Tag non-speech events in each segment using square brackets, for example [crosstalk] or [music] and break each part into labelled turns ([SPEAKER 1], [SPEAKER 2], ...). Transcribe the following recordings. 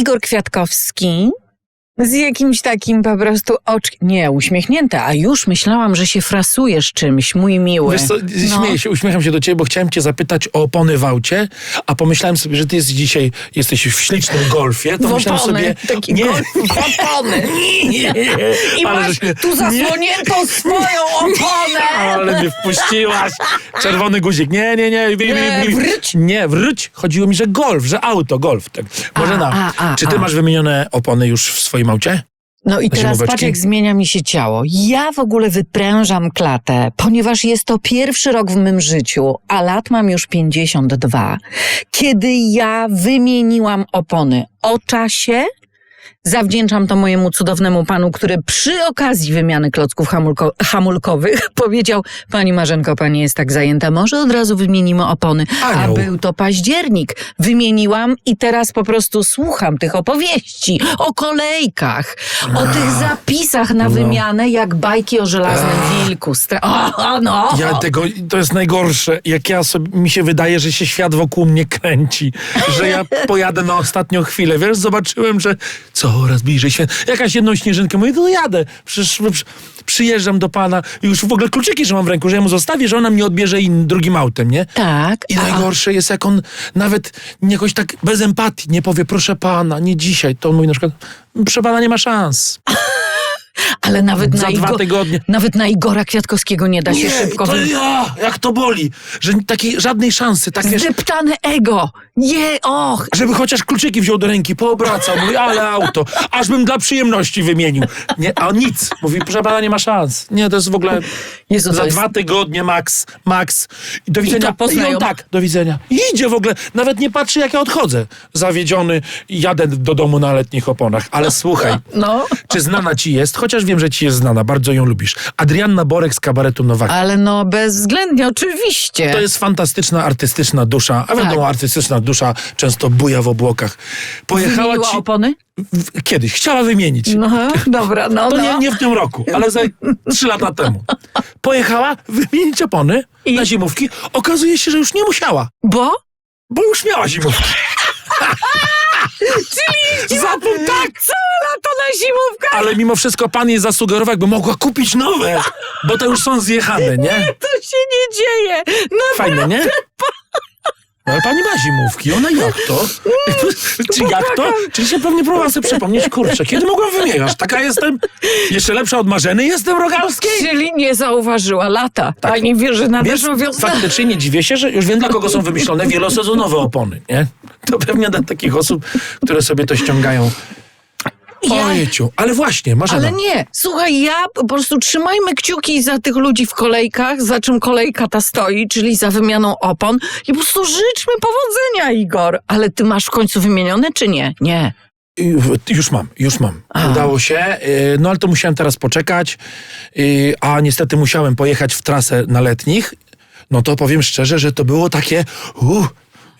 [SPEAKER 1] Igor Kwiatkowski z jakimś takim po prostu oczkiem. Nie, uśmiechnięte, a już myślałam, że się frasujesz czymś, mój miły.
[SPEAKER 2] Wiesz co,
[SPEAKER 1] No.
[SPEAKER 2] śmieję się, uśmiecham się do ciebie, bo chciałem cię zapytać o opony w aucie, a pomyślałem sobie, że ty jest dzisiaj, jesteś w ślicznym golfie, to
[SPEAKER 1] W
[SPEAKER 2] myślałem
[SPEAKER 1] opony,
[SPEAKER 2] sobie...
[SPEAKER 1] taki golf w opony. [laughs]
[SPEAKER 2] nie,
[SPEAKER 1] I
[SPEAKER 2] ale
[SPEAKER 1] masz
[SPEAKER 2] mnie-
[SPEAKER 1] tu zasłoniętą swoją [laughs] oponę.
[SPEAKER 2] Ale mnie wpuściłaś. Czerwony guzik. Nie, nie, nie. Wi-
[SPEAKER 1] Nie,
[SPEAKER 2] wi-
[SPEAKER 1] wróć.
[SPEAKER 2] Nie, wróć. Chodziło mi, że golf, że auto, golf. Tak. Może
[SPEAKER 1] A,
[SPEAKER 2] na.
[SPEAKER 1] a, a,
[SPEAKER 2] Czy ty masz wymienione opony już w swoim aucie?
[SPEAKER 1] No i teraz patrz, jak zmienia mi się ciało. Ja w ogóle wyprężam klatę, ponieważ jest to pierwszy rok w mym życiu, a lat mam już 52, kiedy ja wymieniłam opony o czasie. Zawdzięczam to mojemu cudownemu panu, który przy okazji wymiany klocków hamulko- hamulkowych [laughs] powiedział: Pani Marzenko, pani jest tak zajęta, może od razu wymienimy opony.
[SPEAKER 2] Anioł.
[SPEAKER 1] A był to październik. Wymieniłam i teraz po prostu słucham tych opowieści o kolejkach, o tych zapisach na wymianę, jak bajki o żelaznym wilku. Stra- [laughs] o, no!
[SPEAKER 2] Ja tego, to jest najgorsze. Jak ja sobie, mi się wydaje, że się świat wokół mnie kręci, że ja [laughs] pojadę na ostatnią chwilę. Wiesz, zobaczyłem, że coraz bliżej świat. Jakaś jedną śnieżynkę, mówię, to jadę. Przecież przy, przyjeżdżam do pana i już w ogóle kluczyki, że mam w ręku, że ja mu zostawię, że ona mnie odbierze in, drugim autem, nie?
[SPEAKER 1] Tak.
[SPEAKER 2] I najgorsze jest, jak on nawet jakoś tak bez empatii nie powie, proszę pana, nie dzisiaj. To on mówi na przykład, proszę pana, nie ma szans. [laughs]
[SPEAKER 1] ale nawet
[SPEAKER 2] Za
[SPEAKER 1] na,
[SPEAKER 2] dwa
[SPEAKER 1] Igo-
[SPEAKER 2] tygodnie.
[SPEAKER 1] nawet na Igora Kwiatkowskiego nie da się
[SPEAKER 2] Nie,
[SPEAKER 1] szybko
[SPEAKER 2] to
[SPEAKER 1] wy-
[SPEAKER 2] ja, jak to boli, że takiej żadnej szansy, tak wiesz,
[SPEAKER 1] Zdeptane ego! Nie, och!
[SPEAKER 2] żeby chociaż kluczyki wziął do ręki, poobracał, mówi, ale auto, aż bym dla przyjemności wymienił. Nie, a nic. Mówi, proszę pana, nie ma szans. Nie, to jest w ogóle
[SPEAKER 1] Jezu, to
[SPEAKER 2] za
[SPEAKER 1] jest-
[SPEAKER 2] dwa tygodnie max, max. I do widzenia.
[SPEAKER 1] to poznają-
[SPEAKER 2] on tak, do widzenia. I idzie w ogóle, nawet nie patrzy, jak ja odchodzę. Zawiedziony i jadę do domu na letnich oponach. Ale słuchaj,
[SPEAKER 1] No.
[SPEAKER 2] czy znana ci jest, chociaż wiem, że ci jest znana, bardzo ją lubisz. Adrianna Borek z kabaretu Nowak.
[SPEAKER 1] Ale no bezwzględnie, oczywiście.
[SPEAKER 2] To jest fantastyczna, artystyczna dusza, a wiadomo,
[SPEAKER 1] Tak.
[SPEAKER 2] artystyczna dusza często buja w obłokach. Pojechała
[SPEAKER 1] Wymieniła
[SPEAKER 2] ci...
[SPEAKER 1] opony?
[SPEAKER 2] Kiedyś, chciała wymienić.
[SPEAKER 1] No, dobra, no,
[SPEAKER 2] To
[SPEAKER 1] no.
[SPEAKER 2] nie, nie w tym roku, ale za trzy lata temu. Pojechała wymienić opony
[SPEAKER 1] I?
[SPEAKER 2] na zimówki. Okazuje się, że już nie musiała,
[SPEAKER 1] Bo?
[SPEAKER 2] bo już miała zimówki. Czyli za to tak,
[SPEAKER 1] Całe lato na zimówkach!
[SPEAKER 2] Ale mimo wszystko pan jej zasugerował, jakby mogła kupić nowe, bo te już są zjechane, nie?
[SPEAKER 1] To się nie dzieje! No
[SPEAKER 2] Fajne, nie? No, ale pani ma zimówki, ona jak to? Czy jak to? Czy się pewnie próbowała sobie przypomnieć, kurczę, kiedy mogłam wymieniać? Taka jestem, jeszcze lepsza od Marzeny jestem Rogalskiej?
[SPEAKER 1] Czyli nie zauważyła lata. Pani wie, że
[SPEAKER 2] Więc
[SPEAKER 1] nadeszła wiosna.
[SPEAKER 2] faktycznie nie dziwię się, że już wiem, dla kogo są wymyślone wielosezonowe opony, nie? To pewnie dla takich osób, które sobie to ściągają.
[SPEAKER 1] Ja-
[SPEAKER 2] Ojeciu, ale właśnie, Marzena.
[SPEAKER 1] Ale nie, słuchaj, ja po prostu trzymajmy kciuki za tych ludzi w kolejkach, za czym kolejka ta stoi, czyli za wymianą opon i po prostu życzmy powodzenia, Igor. Ale ty masz w końcu wymienione, czy nie? Nie.
[SPEAKER 2] Już mam, już mam.
[SPEAKER 1] A.
[SPEAKER 2] Udało się, y, no ale to musiałem teraz poczekać, y, a niestety musiałem pojechać w trasę na letnich. No to powiem szczerze, że to było takie. Uh,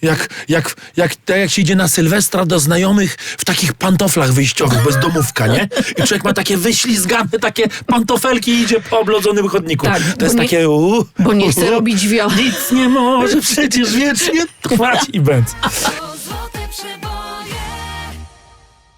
[SPEAKER 2] jak, jak, jak, tak jak się idzie na Sylwestra do znajomych w takich pantoflach wyjściowych, bez domówka, nie? I człowiek ma takie wyślizgane, takie pantofelki i idzie po oblodzonym chodniku.
[SPEAKER 1] Tak,
[SPEAKER 2] to jest
[SPEAKER 1] nie-
[SPEAKER 2] takie... Uh,
[SPEAKER 1] Bo nie chcę
[SPEAKER 2] uh,
[SPEAKER 1] robić wio...
[SPEAKER 2] Nic nie może przecież wiecznie [laughs] trwać i będzie.